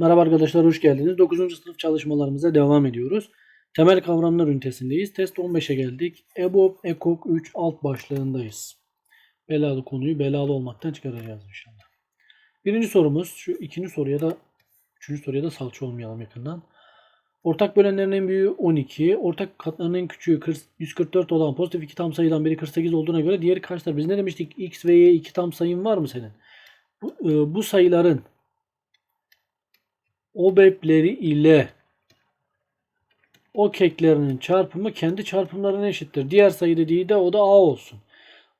Merhaba arkadaşlar hoş geldiniz. 9. sınıf çalışmalarımıza devam ediyoruz. Temel kavramlar ünitesindeyiz. Test 15'e geldik. EBOB, EKOK 3 alt başlığındayız. Belalı konuyu belalı olmaktan çıkaracağız inşallah. Birinci sorumuz şu ikinci soruya da üçüncü soruya da salça olmayalım yakından. Ortak bölenlerin en büyüğü 12, ortak katlarının en küçüğü 40 144 olan pozitif iki tam sayıdan biri 48 olduğuna göre diğeri kaçtır? Biz ne demiştik? X ve Y iki tam sayın var mı senin? Bu, e, bu sayıların OBEP'leri ile o keklerinin çarpımı kendi çarpımlarına eşittir. Diğer sayı dediği de o da A olsun.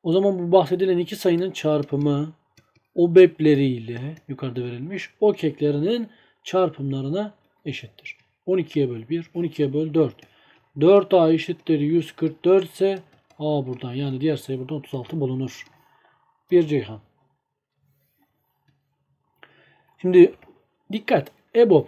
O zaman bu bahsedilen iki sayının çarpımı OBEP'leri ile yukarıda verilmiş o keklerinin çarpımlarına eşittir. 12'ye böl 1, 12'ye böl 4. 4A eşittir 144 ise A buradan yani diğer sayı buradan 36 bulunur. Bir Ceyhan. Şimdi dikkat. EBOB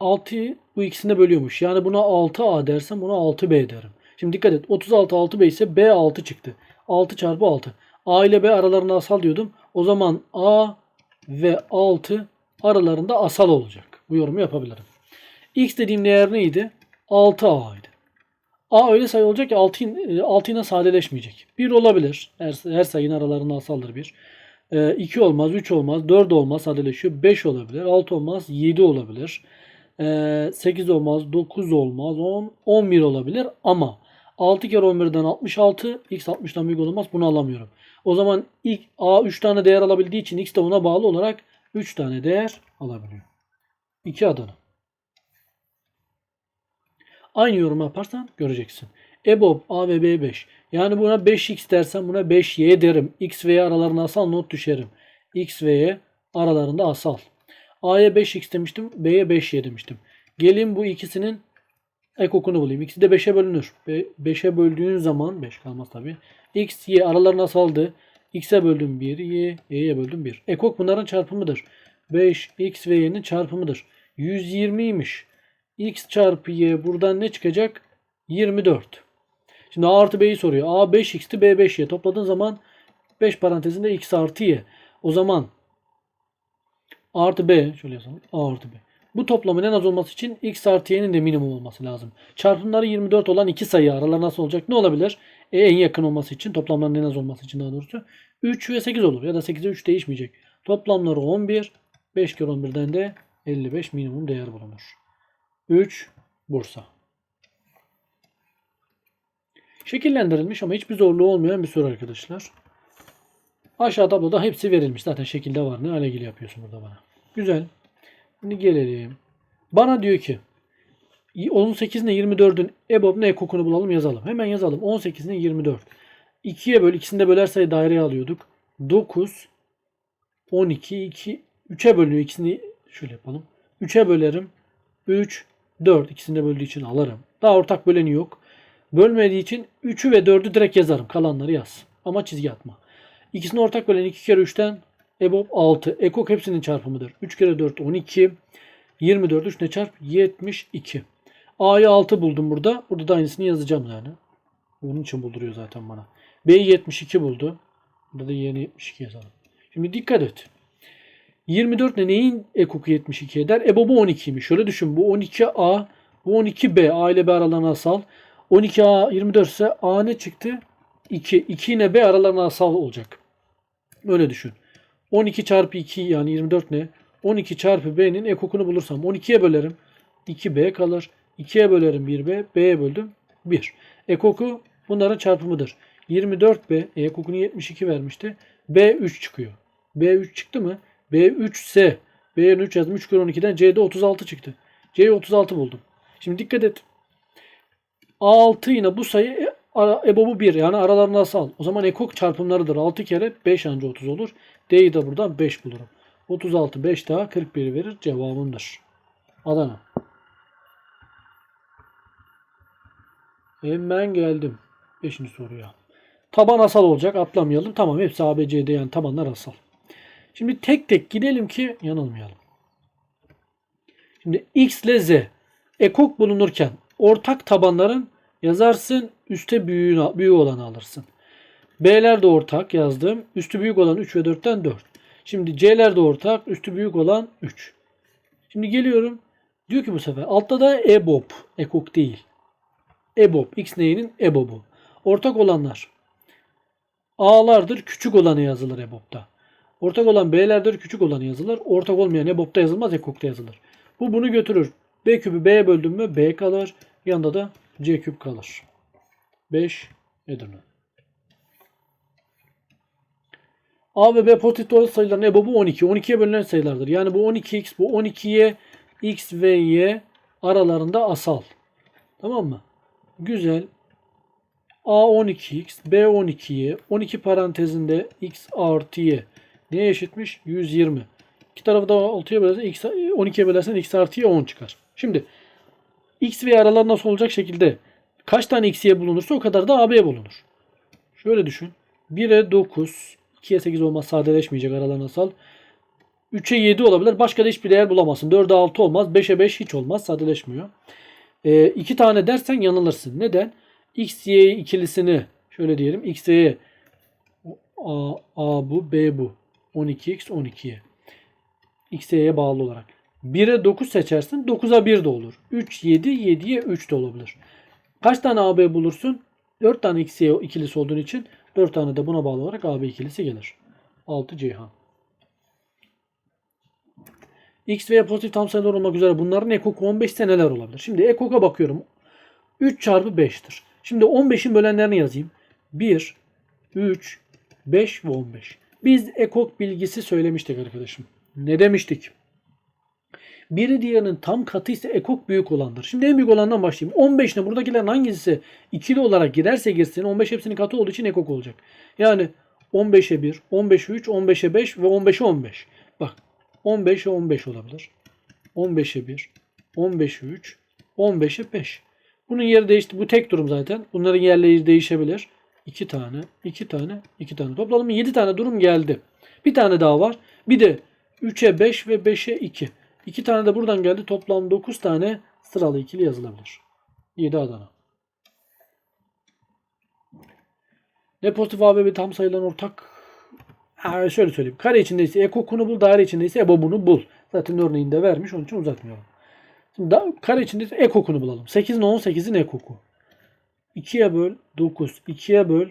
6'yı bu ikisine bölüyormuş. Yani buna 6A dersem buna 6B derim. Şimdi dikkat et. 36 6B ise B 6 çıktı. 6 çarpı 6. A ile B aralarında asal diyordum. O zaman A ve 6 aralarında asal olacak. Bu yorumu yapabilirim. X dediğim değer neydi? 6A'ydı. A öyle sayı olacak ki 6, 6 ile sadeleşmeyecek. 1 olabilir. Her, her sayının aralarında asaldır 1. 2 olmaz, 3 olmaz, 4 olmaz sadeleşiyor. 5 olabilir, 6 olmaz, 7 olabilir. 8 olmaz, 9 olmaz, 10, 11 olabilir ama 6 kere 11'den 66, x 60'dan büyük olamaz. Bunu alamıyorum. O zaman ilk a 3 tane değer alabildiği için x de ona bağlı olarak 3 tane değer alabiliyor. 2 adını. Aynı yorum yaparsan göreceksin. EBOB A ve B 5. Yani buna 5x dersem buna 5y derim. X ve y aralarında asal not düşerim. X ve y aralarında asal. A'ya 5x demiştim. B'ye 5y demiştim. Gelin bu ikisinin ekokunu bulayım. İkisi de 5'e bölünür. 5'e böldüğün zaman 5 kalmaz tabi. X, y aralarına asaldı. X'e böldüm 1, y, y'ye böldüm 1. Ekok bunların çarpımıdır. 5, x ve y'nin çarpımıdır. 120'ymiş. x çarpı y buradan ne çıkacak? 24. Şimdi a artı b'yi soruyor. a 5x'ti b 5y. Topladığın zaman 5 parantezinde x artı y. O zaman a artı b şöyle yazalım. a artı b. Bu toplamın en az olması için x artı y'nin de minimum olması lazım. Çarpımları 24 olan iki sayı aralar nasıl olacak? Ne olabilir? E, en yakın olması için toplamların en az olması için daha doğrusu 3 ve 8 olur. Ya da 8'e 3 değişmeyecek. Toplamları 11. 5 kere 11'den de 55 minimum değer bulunur. 3 Bursa. Şekillendirilmiş ama hiçbir zorluğu olmayan bir soru arkadaşlar. Aşağı tabloda hepsi verilmiş. Zaten şekilde var. Ne hale ilgili yapıyorsun burada bana. Güzel. Şimdi gelelim. Bana diyor ki 18 ile 24'ün EBOB ne ekokunu bulalım yazalım. Hemen yazalım. 18 ile 24. 2'ye böl. İkisini de böler sayı daireye alıyorduk. 9 12 2 3'e bölünüyor. İkisini şöyle yapalım. 3'e bölerim. 3 4 ikisini de böldüğü için alırım. Daha ortak böleni yok. Bölmediği için 3'ü ve 4'ü direkt yazarım. Kalanları yaz. Ama çizgi atma. İkisini ortak bölen 2 kere 3'ten EBOB 6. Ekok hepsinin çarpımıdır. 3 kere 4 12. 24 3 ne çarp? 72. A'yı 6 buldum burada. Burada da aynısını yazacağım yani. Bunun için bulduruyor zaten bana. B'yi 72 buldu. Burada da yeni 72 yazalım. Şimdi dikkat et. 24 ne neyin ekoku 72 eder? EBOB'u 12'ymiş. Şöyle düşün. Bu 12A, bu 12B. A ile B aralarına asal. 12A 24 ise A ne çıktı? 2. 2 ile B aralarına asal olacak. Öyle düşün. 12 çarpı 2 yani 24 ne? 12 çarpı B'nin ekokunu bulursam 12'ye bölerim. 2B kalır. 2'ye bölerim 1B. B'ye böldüm 1. Ekoku bunların çarpımıdır. 24B e, ekokunu 72 vermişti. B 3 çıkıyor. B 3 çıktı mı? B 3 ise B'ye 3 yazdım. 3 kere 12'den C'de 36 çıktı. C'ye 36 buldum. Şimdi dikkat et. 6 yine bu sayı EBOB'u 1 yani aralarında asal. O zaman ekok çarpımlarıdır. 6 kere 5 anca 30 olur. D'yi de buradan 5 bulurum. 36 5 daha 41 verir. Cevabımdır. Adana. Hemen geldim. 5. soruya. Taban asal olacak. Atlamayalım. Tamam hepsi ABCD yani tabanlar asal. Şimdi tek tek gidelim ki yanılmayalım. Şimdi X ile Z ekok bulunurken ortak tabanların yazarsın. Üste büyüğünü, büyük olanı alırsın. B'ler de ortak yazdım. Üstü büyük olan 3 ve 4'ten 4. Şimdi C'ler de ortak. Üstü büyük olan 3. Şimdi geliyorum. Diyor ki bu sefer altta da EBOB. EKOK değil. EBOB. X neyinin EBOB'u. Ortak olanlar. A'lardır. Küçük olanı yazılır EBOB'da. Ortak olan B'lerdir. Küçük olanı yazılır. Ortak olmayan EBOB'da yazılmaz. EKOK'ta yazılır. Bu bunu götürür. B küpü B'ye böldüm mü B kalır. Yanında da C küp kalır. 5 Edirne. A ve B pozitif doğru sayıların EBOB'u 12. 12'ye bölünen sayılardır. Yani bu 12x bu 12'ye x ve y aralarında asal. Tamam mı? Güzel. A 12x, B 12y, 12 parantezinde x artı y. Neye eşitmiş? 120. İki tarafı da 6'ya bölersen x, 12'ye bölersen x artı y 10 çıkar. Şimdi x ve aralar nasıl olacak şekilde kaç tane x y bulunursa o kadar da AB bulunur. Şöyle düşün. 1'e 9, 2'ye 8 olmaz sadeleşmeyecek aralarına sal. 3'e 7 olabilir. Başka da hiçbir değer bulamazsın. 4'e 6 olmaz. 5'e 5 hiç olmaz. Sadeleşmiyor. E, iki tane dersen yanılırsın. Neden? X, Y ikilisini şöyle diyelim. X, Y A, A bu, B bu. 12X, 12'ye. X, Y'ye bağlı olarak. 1'e 9 seçersin. 9'a 1 de olur. 3, 7, 7'ye 3 de olabilir. Kaç tane AB bulursun? 4 tane Y ikilisi olduğun için 4 tane de buna bağlı olarak AB ikilisi gelir. 6 Ceyhan. X veya pozitif tam sayılar olmak üzere bunların ekoku 15 ise neler olabilir? Şimdi ekoka bakıyorum. 3 çarpı 5'tir. Şimdi 15'in bölenlerini yazayım. 1, 3, 5 ve 15. Biz ekok bilgisi söylemiştik arkadaşım. Ne demiştik? Biri diğerinin tam katı ise ekok büyük olandır. Şimdi en büyük olandan başlayayım. 15 ne? Buradakilerin hangisi ikili olarak girerse girsin 15 hepsinin katı olduğu için ekok olacak. Yani 15'e 1, 15'e 3, 15'e 5 ve 15'e 15. Bak 15'e 15 olabilir. 15'e 1, 15'e 3, 15'e 5. Bunun yeri değişti. Bu tek durum zaten. Bunların yerleri değişebilir. 2 tane, 2 tane, 2 tane. Toplam 7 tane durum geldi. Bir tane daha var. Bir de 3'e 5 ve 5'e 2. 2 tane de buradan geldi. Toplam 9 tane sıralı ikili yazılabilir. 7 Adana. Ne pozitif AB bir tam sayılan ortak Ha, şöyle söyleyeyim. Kare içindeyse ekokunu bul, daire içindeyse ebobunu bul. Zaten örneğinde vermiş. Onun için uzatmıyorum. Şimdi da, kare içindeyse ekokunu bulalım. 8 ile 18'in ekoku. 2'ye böl 9. 2'ye böl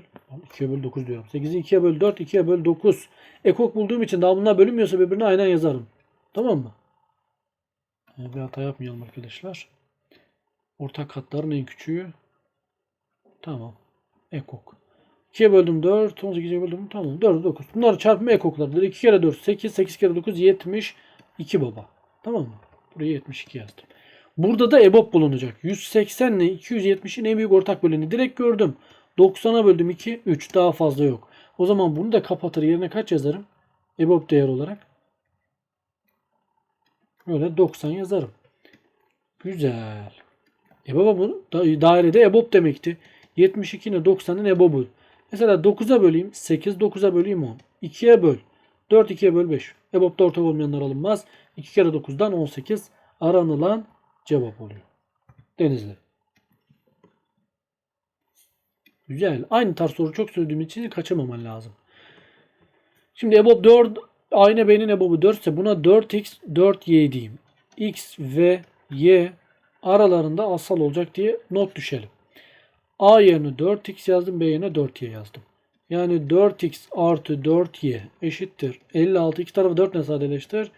2'ye böl 9 diyorum. 8'i 2'ye böl 4. 2'ye böl 9. Ekok bulduğum için daha bunlar bölünmüyorsa birbirine aynen yazarım. Tamam mı? Yani bir hata yapmayalım arkadaşlar. Ortak katların en küçüğü. Tamam. Ekok. 2'ye böldüm 4, 18'e böldüm tamam 4, 9. Bunları çarpma ekoklardır. 2 kere 4, 8, 8 kere 9, 72 baba. Tamam mı? Buraya 72 yazdım. Burada da EBOB bulunacak. 180 ile 270'in en büyük ortak böleni direkt gördüm. 90'a böldüm 2, 3 daha fazla yok. O zaman bunu da kapatır yerine kaç yazarım? EBOB değer olarak. Böyle 90 yazarım. Güzel. E baba bu da- dairede EBOB demekti. 72 ile 90'ın EBOB'u. Mesela 9'a böleyim. 8 9'a böleyim 10. 2'ye böl. 4 2'ye böl 5. EBOB'da ortak olmayanlar alınmaz. 2 kere 9'dan 18 aranılan cevap oluyor. Denizli. Güzel. Aynı tarz soru çok söylediğim için kaçamaman lazım. Şimdi EBOB 4 aynı B'nin EBOB'u 4 ise buna 4x 4y diyeyim. X ve y aralarında asal olacak diye not düşelim. A yerine 4x yazdım. B yerine 4y yazdım. Yani 4x artı 4y eşittir. 56 iki tarafı 4 ile sadeleştir.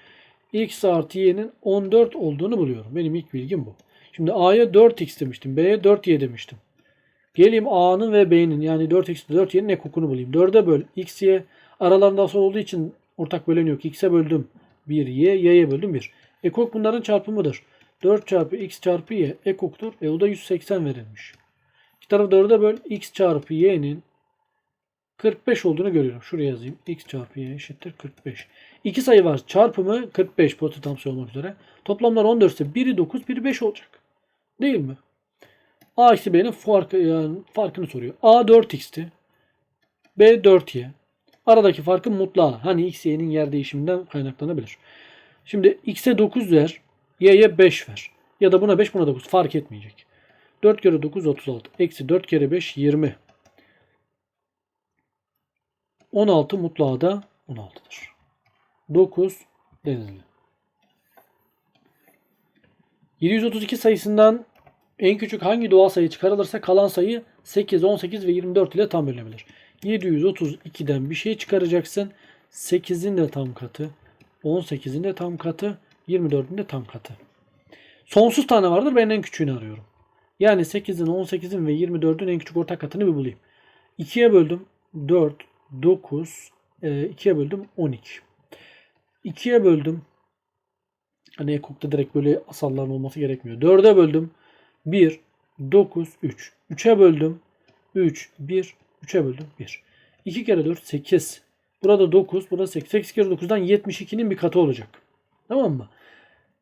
x artı y'nin 14 olduğunu buluyorum. Benim ilk bilgim bu. Şimdi a'ya 4x demiştim. B'ye 4y demiştim. Geleyim a'nın ve b'nin yani 4x ve 4y'nin ekokunu bulayım. 4'e böl. x, y aralarında asal olduğu için ortak bölen yok. x'e böldüm 1, y, y'ye böldüm 1. Ekok bunların çarpımıdır. 4 çarpı x çarpı y ekoktur. E o da 180 verilmiş. İki tarafı 4'e böl. x çarpı y'nin 45 olduğunu görüyorum. Şuraya yazayım. x çarpı y eşittir 45. İki sayı var. Çarpımı 45 pozitif tam sayı olmak üzere. Toplamlar 14 ise biri 9, biri 5 olacak. Değil mi? A eksi B'nin farkı, yani farkını soruyor. A 4x'ti. B 4y. Aradaki farkın mutlağı. Hani x, y'nin yer değişiminden kaynaklanabilir. Şimdi x'e 9 ver. Y'ye 5 ver. Ya da buna 5 buna 9 fark etmeyecek. 4 kere 9 36. Eksi 4 kere 5 20. 16 mutlağı da 16'dır. 9 denizli. 732 sayısından en küçük hangi doğal sayı çıkarılırsa kalan sayı 8, 18 ve 24 ile tam bölünebilir. 732'den bir şey çıkaracaksın. 8'in de tam katı, 18'in de tam katı, 24'ün de tam katı. Sonsuz tane vardır. Ben en küçüğünü arıyorum. Yani 8'in, 18'in ve 24'ün en küçük ortak katını bir bulayım. 2'ye böldüm 4, 9, 2'ye böldüm 12. 2'ye böldüm. Hani ekokta direkt böyle asalların olması gerekmiyor. 4'e böldüm 1, 9, 3. 3'e böldüm 3, 1, 3'e böldüm 1. 2 kere 4, 8. Burada 9, burada 8. 8 kere 9'dan 72'nin bir katı olacak. Tamam mı?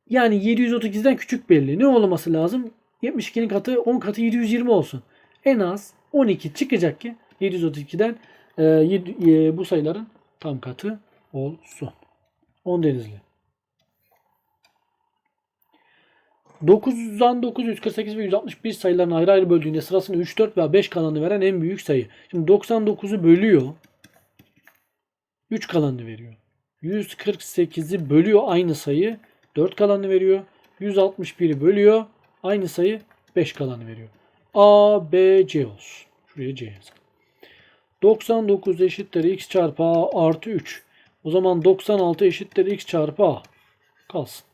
Yani 738'den küçük belli. Ne olması lazım? 72'nin katı 10 katı 720 olsun. En az 12 çıkacak ki 732'den e, e, bu sayıların tam katı olsun. 10 denizli. 9'dan 9, 148 ve 161 sayılarını ayrı ayrı böldüğünde sırasını 3, 4 veya 5 kalanı veren en büyük sayı. Şimdi 99'u bölüyor. 3 kalanını veriyor. 148'i bölüyor aynı sayı. 4 kalanını veriyor. 161'i bölüyor. Aynı sayı 5 kalanı veriyor. A, B, C olsun. Şuraya C yazalım. 99 eşittir x çarpı A artı 3. O zaman 96 eşittir x çarpı A. Kalsın.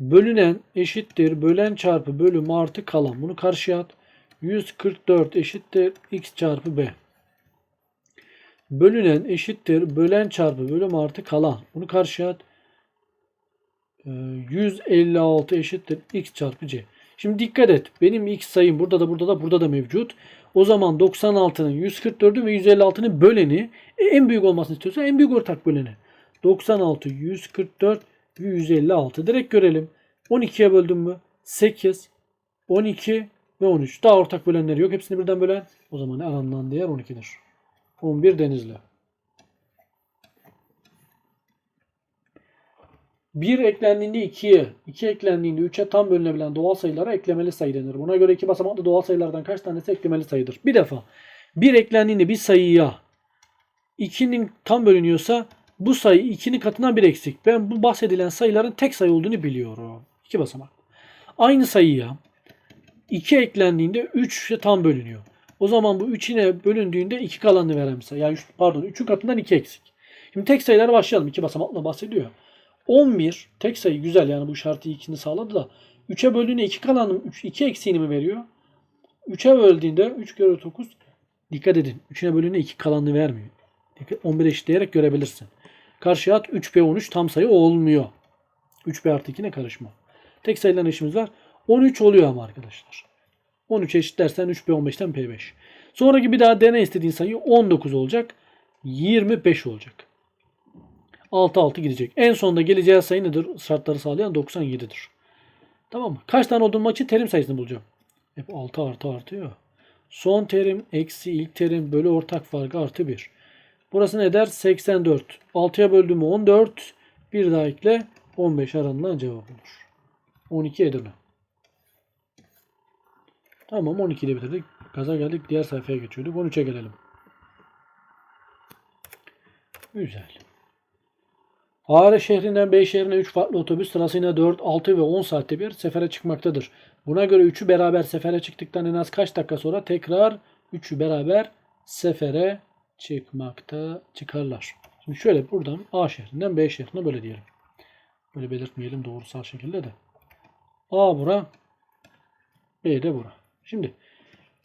Bölünen eşittir bölen çarpı bölüm artı kalan. Bunu karşıya at. 144 eşittir x çarpı B. Bölünen eşittir bölen çarpı bölüm artı kalan. Bunu karşıya at. Ee, 156 eşittir x çarpı c. Şimdi dikkat et. Benim x sayım burada da burada da burada da mevcut. O zaman 96'nın 144'ü ve 156'nın böleni e, en büyük olmasını istiyorsa en büyük ortak böleni. 96, 144 ve 156. Direkt görelim. 12'ye böldüm mü? 8, 12 ve 13. Daha ortak bölenleri yok. Hepsini birden bölen. O zaman alandan değer 12'dir. 11 denizli. 1 eklendiğinde 2'ye, 2 eklendiğinde 3'e tam bölünebilen doğal sayılara eklemeli sayı denir. Buna göre iki basamaklı doğal sayılardan kaç tanesi eklemeli sayıdır? Bir defa 1 eklendiğinde bir sayıya 2'nin tam bölünüyorsa bu sayı 2'nin katından bir eksik. Ben bu bahsedilen sayıların tek sayı olduğunu biliyorum. 2 basamak. Aynı sayıya 2 eklendiğinde 3 tam bölünüyor. O zaman bu 3'ine bölündüğünde 2 kalanını veren bir sayı. Yani pardon 3'ün katından 2 eksik. Şimdi tek sayılara başlayalım. 2 basamakla bahsediyor. 11 tek sayı güzel yani bu şartı ikini sağladı da 3'e böldüğünde 2 kalanı 3, 2 eksiğini mi veriyor? 3'e böldüğünde 3 kere 9 dikkat edin. 3'üne bölündüğünde 2 kalanını vermiyor. Dikkat- 11 eşitleyerek görebilirsin. Karşıya at 3B 13 tam sayı olmuyor. 3B artı 2'ne karışma. Tek sayıların işimiz var. 13 oluyor ama arkadaşlar. 13 eşitlersen 3B 15'ten P5. Sonraki bir daha dene istediğin sayı 19 olacak. 25 olacak. 6 6 gidecek. En sonunda geleceği sayı nedir? Şartları sağlayan 97'dir. Tamam mı? Kaç tane olduğum için terim sayısını bulacağım. Hep 6 artı artıyor. Son terim eksi ilk terim bölü ortak farkı artı 1. Burası ne eder? 84. 6'ya böldüğümü 14. Bir daha ekle. 15 aranılan cevap olur. 12 Edirne. Tamam 12 ile bitirdik. Gaza geldik. Diğer sayfaya geçiyorduk. 13'e gelelim. Güzel. Ağrı şehrinden Bey şehrine 3 farklı otobüs sırasıyla 4, 6 ve 10 saatte bir sefere çıkmaktadır. Buna göre üçü beraber sefere çıktıktan en az kaç dakika sonra tekrar üçü beraber sefere çıkmakta çıkarlar. Şimdi şöyle buradan A şehrinden B şehrine böyle diyelim. Böyle belirtmeyelim doğrusal şekilde de. A bura B de bura. Şimdi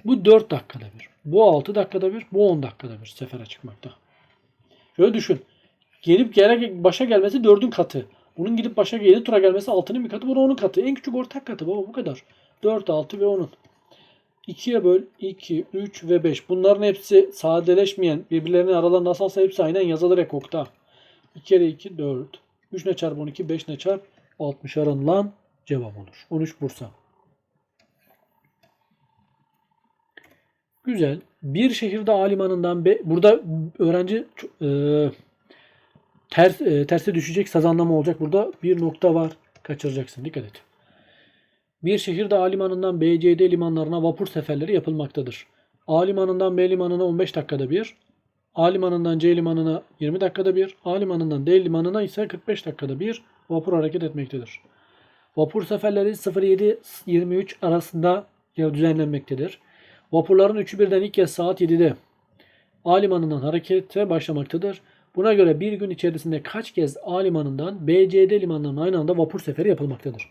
bu 4 dakikada bir. Bu 6 dakikada bir. Bu 10 dakikada bir sefere çıkmakta. Şöyle düşün. Gelip gele başa gelmesi 4'ün katı. Bunun gidip başa 7 tura gelmesi 6'nın bir katı. Bu da 10'un katı. En küçük ortak katı baba bu kadar. 4, 6 ve 10'un. 2'ye böl 2, 3 ve 5. Bunların hepsi sadeleşmeyen birbirlerinin aralarında asalsa hepsi aynen yazılır ekokta. 2 kere 2 4. 3 ne çarpı 12 5 ne çarpı 60 aranılan cevap olur. 13 Bursa. Güzel. Bir şehirde A limanından B. Burada öğrenci e, ters e, terse düşecek sazanlama olacak. Burada bir nokta var. Kaçıracaksın. Dikkat et. Bir şehirde A limanından B, C, D limanlarına vapur seferleri yapılmaktadır. A limanından B limanına 15 dakikada bir, A limanından C limanına 20 dakikada bir, A limanından D limanına ise 45 dakikada bir vapur hareket etmektedir. Vapur seferleri 07-23 arasında düzenlenmektedir. Vapurların üçü birden ilk kez saat 7'de A limanından harekete başlamaktadır. Buna göre bir gün içerisinde kaç kez A limanından BCD limanlarına aynı anda vapur seferi yapılmaktadır?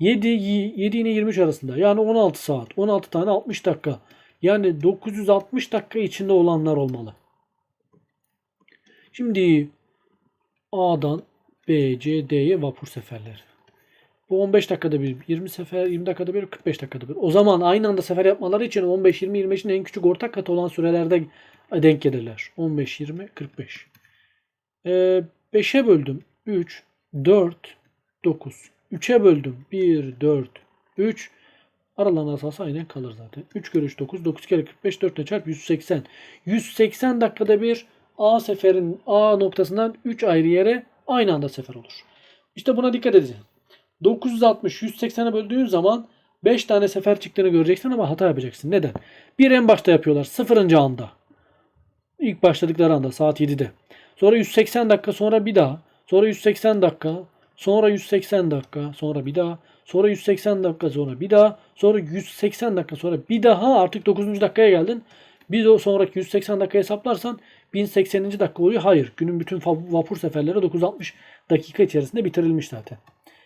7, 7 ile 23 arasında yani 16 saat. 16 tane 60 dakika. Yani 960 dakika içinde olanlar olmalı. Şimdi A'dan B, C, D'ye vapur seferleri. Bu 15 dakikada bir, 20 sefer, 20 dakikada bir, 45 dakikada bir. O zaman aynı anda sefer yapmaları için 15, 20, 25'in en küçük ortak katı olan sürelerde denk gelirler. 15, 20, 45. Ee, 5'e böldüm. 3, 4, 9. 3'e böldüm. 1, 4, 3. Aralarında asası aynen kalır zaten. 3 kere 3 9. 9 kere 45 4 ile çarp 180. 180 dakikada bir A seferin A noktasından 3 ayrı yere aynı anda sefer olur. İşte buna dikkat edeceksin. 960 180'e böldüğün zaman 5 tane sefer çıktığını göreceksin ama hata yapacaksın. Neden? Bir en başta yapıyorlar. Sıfırıncı anda. İlk başladıkları anda saat 7'de. Sonra 180 dakika sonra bir daha. Sonra 180 dakika. Sonra 180 dakika. Sonra bir daha. Sonra 180 dakika sonra bir daha. Sonra 180 dakika sonra bir daha artık 9. dakikaya geldin. Bir de o sonraki 180 dakika hesaplarsan 1080. dakika oluyor. Hayır. Günün bütün vapur seferleri 960 dakika içerisinde bitirilmiş zaten.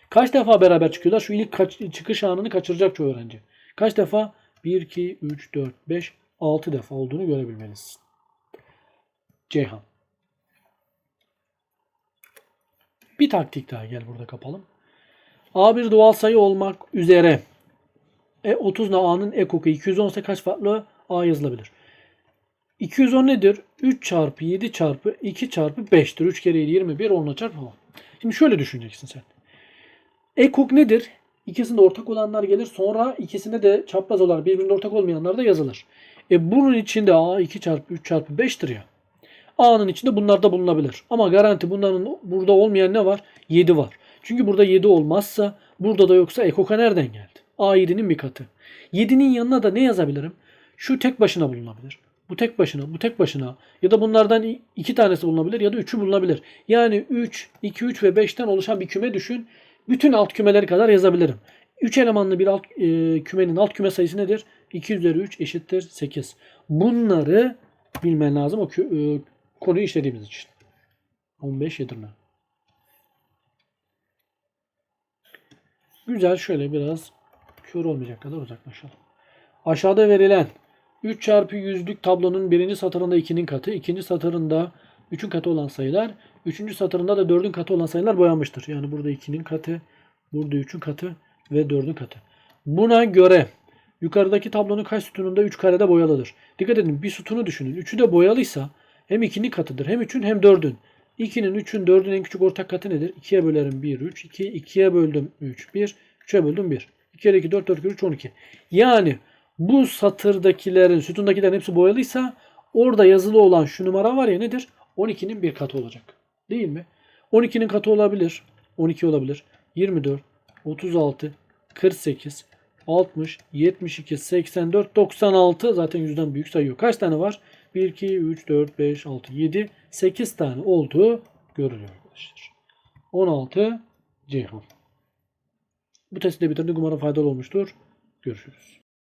Kaç defa beraber çıkıyorlar? Şu ilk kaç- çıkış anını kaçıracak çoğu öğrenci. Kaç defa? 1, 2, 3, 4, 5, 6 defa olduğunu görebilmelisin. Ceyhan. Bir taktik daha gel burada kapalım. A bir doğal sayı olmak üzere e 30 ile A'nın ekoku 210 ise kaç farklı A yazılabilir? 210 nedir? 3 çarpı 7 çarpı 2 çarpı 5'tir. 3 kere 7 21 10'la çarpı 10. Şimdi şöyle düşüneceksin sen. Ekok nedir? İkisinde ortak olanlar gelir. Sonra ikisinde de çapraz olarak birbirinde ortak olmayanlar da yazılır. E bunun içinde A 2 çarpı 3 çarpı 5'tir ya. A'nın içinde bunlar da bulunabilir. Ama garanti bunların burada olmayan ne var? 7 var. Çünkü burada 7 olmazsa burada da yoksa ekoka nereden geldi? A 7'nin bir katı. 7'nin yanına da ne yazabilirim? Şu tek başına bulunabilir. Bu tek başına, bu tek başına ya da bunlardan iki tanesi bulunabilir ya da üçü bulunabilir. Yani 3, 2, 3 ve 5'ten oluşan bir küme düşün. Bütün alt kümeleri kadar yazabilirim. 3 elemanlı bir alt e, kümenin alt küme sayısı nedir? 2 üzeri 3 eşittir 8. Bunları bilmen lazım o kü- e, konuyu işlediğimiz için. 15 yedirme. Güzel şöyle biraz kör olmayacak kadar uzaklaşalım. Aşağıda verilen 3 çarpı yüzlük tablonun birinci satırında 2'nin katı, ikinci satırında 3'ün katı olan sayılar, üçüncü satırında da 4'ün katı olan sayılar boyanmıştır. Yani burada 2'nin katı, burada 3'ün katı ve 4'ün katı. Buna göre yukarıdaki tablonun kaç sütununda 3 karede boyalıdır? Dikkat edin bir sütunu düşünün. 3'ü de boyalıysa hem 2'nin katıdır hem 3'ün hem 4'ün. 2'nin 3'ün 4'ün en küçük ortak katı nedir? 2'ye bölerim 1 3 2 2'ye böldüm 3 1 3'e böldüm 1. 2 kere 2 4 4 kere 3 12. Yani bu satırdakilerin sütundakilerin hepsi boyalıysa orada yazılı olan şu numara var ya nedir? 12'nin bir katı olacak. Değil mi? 12'nin katı olabilir. 12 olabilir. 24, 36, 48, 60, 72, 84, 96 zaten yüzden büyük sayıyor. Kaç tane var? 1, 2, 3, 4, 5, 6, 7, 8 tane olduğu görülüyor arkadaşlar. 16 Ceyhan. Bu testi de bitirdik. Umarım faydalı olmuştur. Görüşürüz.